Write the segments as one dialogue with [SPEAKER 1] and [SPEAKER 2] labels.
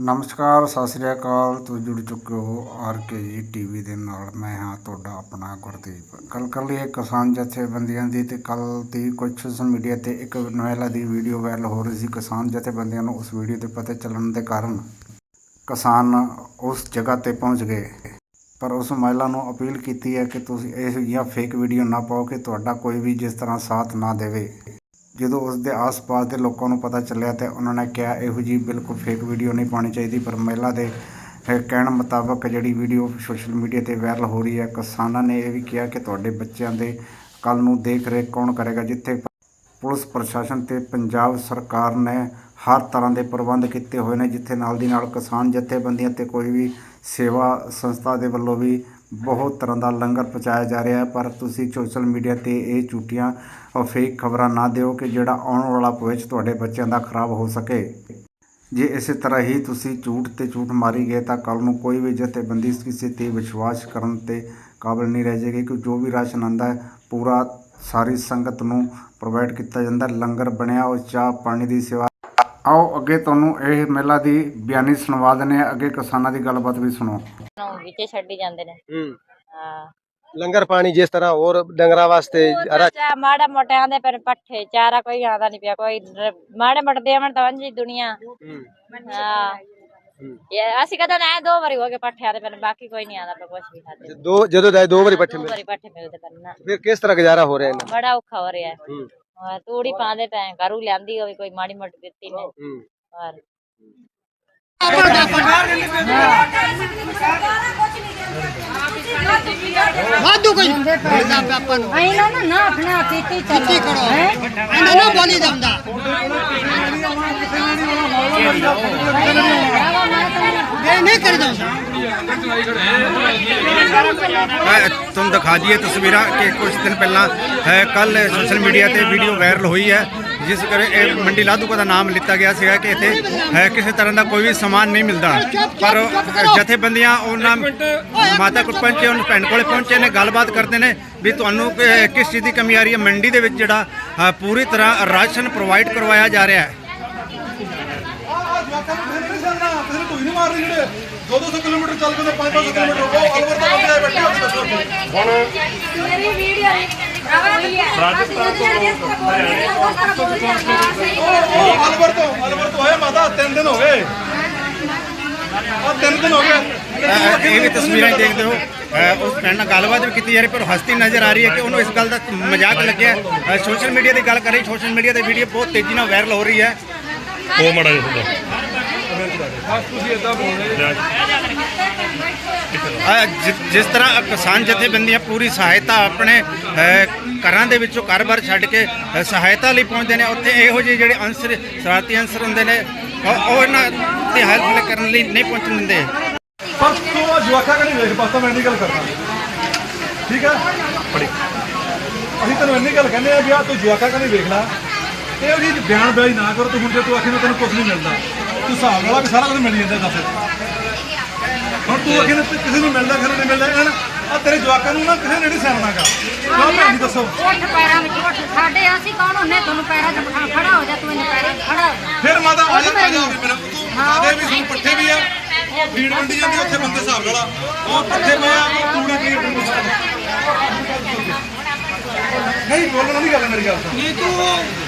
[SPEAKER 1] ਨਮਸਕਾਰ, ਸਤਿ ਸ੍ਰੀ ਅਕਾਲ। ਤੁਸੀਂ ਜੁੜ ਚੁੱਕੇ ਹੋ ਆਰ ਕੇ ਜੀ ਟੀਵੀ ਦੇ ਨਾਲ। ਮੈਂ ਹਾਂ ਤੁਹਾਡਾ ਆਪਣਾ ਗੁਰਦੀਪ। ਗੱਲ ਕਰ ਲਈਏ ਕਿਸਾਨ ਜਥੇਬੰਦੀਆਂ ਦੀ ਤੇ ਕੱਲ ਦੀ ਕੁਝ ਸੋਸ਼ਲ ਮੀਡੀਆ ਤੇ ਇੱਕ ਮਹਿਲਾ ਦੀ ਵੀਡੀਓ ਵਾਇਰਲ ਹੋ ਰਹੀ ਸੀ। ਕਿਸਾਨ ਜਥੇਬੰਦੀਆਂ ਨੂੰ ਉਸ ਵੀਡੀਓ ਦੇ ਪਤਾ ਚੱਲਣ ਦੇ ਕਾਰਨ ਕਿਸਾਨ ਉਸ ਜਗ੍ਹਾ ਤੇ ਪਹੁੰਚ ਗਏ। ਪਰ ਉਸ ਮਹਿਲਾ ਨੂੰ ਅਪੀਲ ਕੀਤੀ ਹੈ ਕਿ ਤੁਸੀਂ ਇਹੋ ਜਿਹੀਆਂ ਫੇਕ ਵੀਡੀਓ ਨਾ ਪਾਓ ਕਿ ਤੁਹਾਡਾ ਕੋਈ ਵੀ ਜਿਸ ਤਰ੍ਹਾਂ ਸਾਥ ਨਾ ਦੇਵੇ। ਜਦੋਂ ਉਸ ਦੇ ਆਸ-ਪਾਸ ਦੇ ਲੋਕਾਂ ਨੂੰ ਪਤਾ ਚੱਲਿਆ ਤਾਂ ਉਹਨਾਂ ਨੇ ਕਿਹਾ, ਇਹੋ ਜੀ ਬਿਲਕੁਲ ਫੇਕ ਵੀਡੀਓ ਨਹੀਂ ਪਾਉਣੀ ਚਾਹੀਦੀ, ਪਰ ਮਹਿਲਾ ਦੇ ਕਹਿਣ ਮੁਤਾਬਕ ਜਿਹੜੀ ਵੀਡੀਓ ਸੋਸ਼ਲ ਮੀਡੀਆ ਤੇ ਵਾਇਰਲ ਹੋ ਰਹੀ ਹੈ, ਕਿਸਾਨਾਂ ਨੇ ਇਹ ਵੀ ਕਿਹਾ ਕਿ ਤੁਹਾਡੇ ਬੱਚਿਆਂ ਦੇ ਕੱਲ ਨੂੰ ਦੇਖ ਰੇਖ ਕੌਣ ਕਰੇਗਾ? ਜਿੱਥੇ ਪੁਲਿਸ ਪ੍ਰਸ਼ਾਸਨ ਤੇ ਪੰਜਾਬ ਸਰਕਾਰ ਨੇ ਹਰ ਤਰ੍ਹਾਂ ਦੇ ਪ੍ਰਬੰਧ ਕੀਤੇ ਹੋਏ ਨੇ, ਜਿੱਥੇ ਨਾਲ ਦੀ ਨਾਲ ਕਿਸਾਨ ਜਥੇਬੰਦੀਆਂ ਤੇ ਕੋਈ ਵੀ ਸੇਵਾ ਸੰਸਥਾ ਦੇ ਵੱਲੋਂ ਵੀ ਬਹੁਤ ਤਰ੍ਹਾਂ ਦਾ ਲੰਗਰ ਪਹੁੰਚਾਇਆ ਜਾ ਰਿਹਾ ਹੈ, ਪਰ ਤੁਸੀਂ ਸੋਸ਼ਲ ਮੀਡੀਆ ਤੇ ਇਹ ਝੂਠੀਆਂ ਔਰ ਫੇਕ ਖਬਰਾਂ ਨਾ ਦਿਓ ਕਿ ਜਿਹੜਾ ਆਉਣ ਵਾਲਾ ਭਵਿੱਖ ਤੁਹਾਡੇ ਬੱਚਿਆਂ ਦਾ ਖਰਾਬ ਹੋ ਸਕੇ। ਜੇ ਇਸੇ ਤਰ੍ਹਾਂ ਹੀ ਤੁਸੀਂ ਝੂਠ ਤੇ ਝੂਠ ਮਾਰੀ ਗਏ ਤਾਂ ਕੱਲ ਨੂੰ ਕੋਈ ਵੀ ਜਥੇਬੰਦੀ ਕਿਸੇ ਤੇ ਵਿਸ਼ਵਾਸ ਕਰਨ ਤੇ ਕਾਬਲ ਨਹੀਂ ਰਹਿ ਜਾਏਗੀ ਕਿ ਜੋ ਵੀ ਰਾਸ਼ਨ ਆਉਂਦਾ ਪੂਰਾ ਸਾਰੀ ਸੰਗਤ ਨੂੰ ਪ੍ਰੋਵਾਈਡ ਕੀਤਾ ਜਾਂਦਾ। ਲੰਗਰ ਬਣਿਆ ਉਹ ਚਾਹ ਪਾਣੀ ਦੀ ਸੇਵਾ। ਆਓ ਅੱਗੇ ਤੁਹਾਨੂੰ ਇਹ ਮੇਲਾ ਦੀ ਬਿਆਨੀ ਸੁਣਵਾ ਦਿੰਦੇ ਹਾਂ। ਅੱਗੇ ਕਿਸਾਨਾਂ ਦੀ ਗੱਲਬਾਤ ਵੀ ਸੁਣੋ।
[SPEAKER 2] ਨੂੰ ਵਿੱਚੇ ਛੱਡੀ ਜਾਂਦੇ ਨੇ।
[SPEAKER 3] ਹੂੰ।
[SPEAKER 2] ਹਾਂ।
[SPEAKER 3] ਲੰਗਰ ਪਾਣੀ ਜਿਸ ਤਰ੍ਹਾਂ ਹੋਰ ਡੰਗਰਾਂ ਵਾਸਤੇ
[SPEAKER 2] ਚਾ ਮਾੜਾ ਮੋਟਿਆਂ ਦੇ ਪਰ ਪੱਠੇ ਚਾਰਾ ਕੋਈ ਆਉਂਦਾ ਨਹੀਂ ਪਿਆ ਕੋਈ ਰ- ਮਾੜੇ ਮੋਟੇ ਦੇਵਣ ਤਾਂ ਵੰਜੀ ਦੁਨੀਆ।
[SPEAKER 3] ਹੂੰ।
[SPEAKER 2] ਹਾਂ। ਇਹ ਅਸੀਂ ਕਹਦਾ ਨਾ ਦੋ ਵਾਰੀ ਹੋ ਗਏ ਪੱਠਿਆਂ ਦੇ ਪਰ ਬਾਕੀ ਕੋਈ ਨਹੀਂ ਆਉਂਦਾ ਪਿਆ ਕੁਛ ਵੀ ਖਾਦੇ
[SPEAKER 3] ਦੋ ਜਦੋਂ ਦਾ ਦੋ ਵਾਰੀ ਪੱਠੇ
[SPEAKER 2] ਦੋ
[SPEAKER 3] ਮਿਲੇ
[SPEAKER 2] ਵਾਰੀ ਪੱਠੇ ਮਿਲਦੇ ਪਰ ਨਾ
[SPEAKER 3] ਫਿਰ ਕਿਸ ਤਰ੍ਹਾਂ ਗੁਜ਼ਾਰਾ ਹੋ ਰਿਹਾ ਇਹਨਾਂ
[SPEAKER 2] ਬੜਾ ਔਖਾ ਹੋ ਰਿਹਾ। ਹੈ।
[SPEAKER 3] ਹੂੰ
[SPEAKER 2] ਹਾਂ, ਤੂੜੀ ਪਾਉਂਦੇ ਪਏ ਘਰੂ ਲਿਆਂਦੀ ਹੋਵੇ ਕੋਈ ਮਾੜੀ ਮੋਟੀ ਦਿੱਤੀ ਨੇ।
[SPEAKER 3] ਹੂੰ।
[SPEAKER 2] ਔਰ
[SPEAKER 4] ਵਾਧੂ ਕੋਈ ਮਿਲਦਾ ਪਿਆ ਆਪਾਂ ਨੂੰ
[SPEAKER 5] ਇਹਨਾਂ ਨੂੰ ਨਾ ਆਪਣਾ ਕੀਤੀ ਚੱਲੋ
[SPEAKER 4] ਕੀ ਕਰੋ ਇਹਨਾਂ ਨੂੰ ਬੋਲੀ ਦੰਦਾ ਇਹ ਨਹੀਂ ਕਰਦਾ
[SPEAKER 1] ਤੁਹਾਨੂੰ ਦਿਖਾ ਦਈਏ ਤਸਵੀਰਾਂ ਕਿ ਕੁਝ ਦਿਨ ਪਹਿਲਾਂ ਕੱਲ ਸੋਸ਼ਲ ਮੀਡੀਆ ਤੇ ਵੀਡੀਓ ਵਾਇਰਲ ਹੋਈ ਹੈ, ਜਿਸ ਕਰੇ ਇਹ ਮੰਡੀ ਲਾਧੂਕਾ ਦਾ ਨਾਮ ਲਿੱਤਾ ਗਿਆ ਸੀਗਾ ਕਿ ਇੱਥੇ ਕਿਸੇ ਤਰ੍ਹਾਂ ਦਾ ਕੋਈ ਵੀ ਸਮਾਨ ਨਹੀਂ ਮਿਲਦਾ। ਪਰ ਜਥੇਬੰਦੀਆਂ ਉਹਨਾਂ ਮਾਤਾ ਕੋਲ ਪਹੁੰਚੇ ਉਹਨਾਂ ਭੈਣ ਕੋਲ ਪਹੁੰਚੇ ਨੇ, ਗੱਲਬਾਤ ਕਰਦੇ ਨੇ ਵੀ ਤੁਹਾਨੂੰ ਕਿਸ ਚੀਜ਼ ਦੀ ਕਮੀ ਆ ਰਹੀ ਹੈ। ਮੰਡੀ ਦੇ ਵਿੱਚ ਜਿਹੜਾ ਪੂਰੀ ਤਰ੍ਹਾਂ ਰਾਸ਼ਨ ਪ੍ਰੋਵਾਈਡ ਕਰਵਾਇਆ ਜਾ ਰਿਹਾ ਹੈ।
[SPEAKER 6] ਕਿਲੋਮੀਟਰ ਚੱਲ ਕੇ 500 ਕਿਲੋਮੀਟਰ ਉਹ ਅਲਵਰ ਤੋਂ ਬੰਦੇ ਆਏ ਬੈਠੇ ਉੱਥੇ ਦੱਸੋ
[SPEAKER 5] ਮੇਰੀ ਵੀਡੀਓ ਰਾਜਸਥਾਨ ਤੋਂ
[SPEAKER 6] ਉਹ ਅਲਵਰ ਤੋਂ ਅਲਵਰ ਤੋਂ ਆਏ ਮਾਤਾ ਤਿੰਨ ਦਿਨ ਹੋ ਗਏ। ਆ ਤਿੰਨ ਦਿਨ ਹੋ ਗਏ।
[SPEAKER 1] ਅ, ਇਹ ਵੀ ਤਸਵੀਰਾਂ ਦੇਖਦੇ ਹੋ। ਉਸ ਭੈਣ ਨਾਲ ਗੱਲਬਾਤ ਵੀ ਕੀਤੀ ਜਾ ਰਹੀ ਪਰ ਹਸਤੀ ਨਜ਼ਰ ਆ ਰਹੀ ਹੈ ਕਿ ਉਹਨੂੰ ਇਸ ਗੱਲ ਦਾ ਮਜ਼ਾਕ ਲੱਗਿਆ ਸੋਸ਼ਲ ਮੀਡੀਆ ਦੀ ਗੱਲ ਕਰ ਰਹੀ ਸੋਸ਼ਲ ਮੀਡੀਆ ਤੇ ਵੀਡੀਓ ਬਹੁਤ ਤੇਜ਼ੀ ਨਾਲ ਵਾਇਰਲ ਹੋ ਰਹੀ ਹੈ। ਅ, ਜਿ- ਜਿਸ ਤਰ੍ਹਾਂ ਕਿਸਾਨ ਜਥੇਬੰਦੀਆਂ ਪੂਰੀ ਸਹਾਇਤਾ ਆਪਣੇ ਘਰਾਂ ਦੇ ਵਿੱਚੋਂ ਘਰ-ਬਾਰ ਛੱਡ ਕੇ ਸਹਾਇਤਾ ਲਈ ਪਹੁੰਚਦੇ ਨੇ ਉੱਥੇ ਇਹੋ ਜਿਹੇ ਜਿਹੜੇ ਅੰਸਰ ਸ਼ਰਾਰਤੀ ਅੰਸਰ ਹੁੰਦੇ ਨੇ ਉਹ ਉਹ ਇਹਨਾਂ ਦੀ ਹੈਲਪ ਕਰਨ ਲਈ ਨਹੀਂ ਪਹੁੰਚਣ ਦਿੰਦੇ।
[SPEAKER 6] ਪਰ ਤੂੰ ਆ ਜਵਾਖਾ ਕਣੀ ਵੇਖ ਤਾਂ ਮੈਂ ਇੰਨੀ ਗੱਲ ਕਰਦਾ। ਠੀਕ ਪੜੀ ਅਸੀਂ ਤੈਨੂੰ ਇੰਨੀ ਗੱਲ ਕਹਿੰਦੇ ਆ ਵੀ ਆ ਤੂੰ ਜਵਾਖਾ ਕਣੀ ਵੇਖ ਲੈ ਇਹ ਜੀ ਬਿਆਨ ਬਾਈ ਨਾ ਕਰੋ ਤੂੰ ਹੁਣ ਜੇ ਤੂੰ ਆਖੇ ਨਾ ਤੈਨੂੰ ਕੁਝ ਨਹੀਂ ਮਿਲਦਾ। ਤੂੰ ਹਿਸਾਬ ਨਾਲ ਆ ਵੀ ਸਾਰਾ ਕੁਝ ਮਿਲ ਜਾਂਦਾ ਦੱਸ। ਹੁਣ ਤੂੰ ਆਖੇ ਨਾ ਕਿਸੇ ਨੂੰ ਮਿਲਦਾ ਕਿਸੇ ਨੂੰ ਨਹੀਂ ਮਿਲਦਾ ਇਹਨਾਂ ਆ ਤੇਰੇ ਜਵਾਕਾਂ ਨੂੰ ਨਾ ਕਿਸੇ ਨੇ ਨਹੀਂ ਸੈਣਾਗਾ ਕਿਉਂ ਭੈਣ ਜੀ ਦੱਸੋ।
[SPEAKER 5] ਉੱਠ ਪੈਰਾਂ ਵਿੱਚ ਉੱਠ। ਸਾਡੇ ਅਸੀਂ ਕੌਣ ਹੁੰਨੇ? ਤੁਹਾਨੂੰ ਪੈਰਾਂ 'ਚ ਬਿਠਾ ਖੜਾ ਹੋ ਜਾ ਤੂੰ ਇਹਨੇ ਪੈਰਾਂ 'ਚ ਖੜਾ ਹੋ ਜਾ।
[SPEAKER 6] ਫਿਰ ਮਾਤਾ ਆ ਜਾ ਆ ਜਾ ਵੀ ਮੇਰਾ ਤੂੰ ਆਦੇ ਵੀ ਸਾਨੂੰ ਪੱਠੇ ਵੀ ਆ। ਉਹ ਫੀਡ ਮੰਡੀ ਜਾਂਦੀ ਉੱਥੇ ਬੰਦੇ ਹਿਸਾਬ ਨਾਲ ਆ। ਉਹ ਪੱਠੇ ਪਏ ਆ ਉਹ ਤੂੜੀ ਕੀ ਨਹੀਂ ਬੋਲਣ ਦੀ ਗੱਲ ਹੈ ਮੇਰੀ ਗੱਲ ਸੁਣ ਨਹੀਂ ਤੂੰ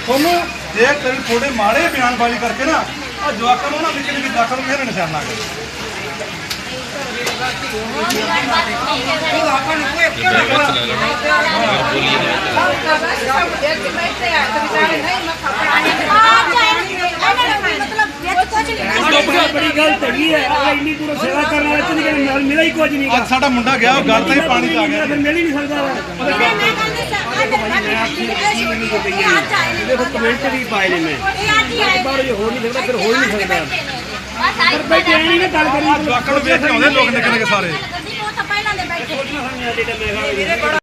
[SPEAKER 6] ਤੁਹਾਨੂੰ ਜੇ ਤੇਰੇ ਥੋੜੇ ਮਾੜੇ ਬਿਆਨਬਾਜ਼ੀ ਕਰਕੇ ਨਾ ਆ ਜਵਾਕਾਂ ਨੂੰ ਨਾ ਨਿੱਕੇ ਨਿੱਕੇ ਜਵਾਕਾਂ ਨੂੰ ਕਿਸੇ ਨੇ ਨਿਸ਼ਾਨਾ ਕਰ
[SPEAKER 7] ਬੜੀ ਗਲਤ ਹੈਗੀ ਹੈ ਅਗਲਾ ਇੰਨੀ ਦੂਰੋਂ ਸੇਵਾ ਕਰਨ ਵਾਲਾ ਤੇ ਨਹੀਂ ਨਾਲ ਮਿਲਾ ਹੀ ਕੁਝ ਨਹੀਂ
[SPEAKER 6] ਅੱਜ ਸਾਡਾ ਮੁੰਡਾ ਗਿਆ ਉਹ ਗੱਲ ਤਾਂ ਹੀ ਪਾਣੀ ਚ ਆ ਗਿਆ
[SPEAKER 7] ਫਿਰ ਮਿਲ ਹੀ ਨਹੀਂ ਸਕਦਾ ਦੇਖੋ ਕਮੈਂਟ ਵੀ ਪਾਏ ਨੇ ਮੈਂ। ਬਾਹਰ ਜੇ ਹੋ ਨਹੀਂ ਸਕਦਾ ਫਿਰ ਹੋ ਹੀ ਨਹੀਂ ਸਕਦਾ। ਪਰ ਬਈ ਜੇ ਨਹੀਂ ਨਾ ਗੱਲ ਕਰੀ।
[SPEAKER 6] ਜਵਾਕਾਂ ਨੂੰ ਵੇਖ ਕੇ ਆਉਂਦੇ ਲੋਕ ਨਿੱਕੇ ਨਿੱਕੇ ਸਾਰੇ।
[SPEAKER 5] ਪਹਿਲਾਂ ਦੇ ਬੈਠੇ।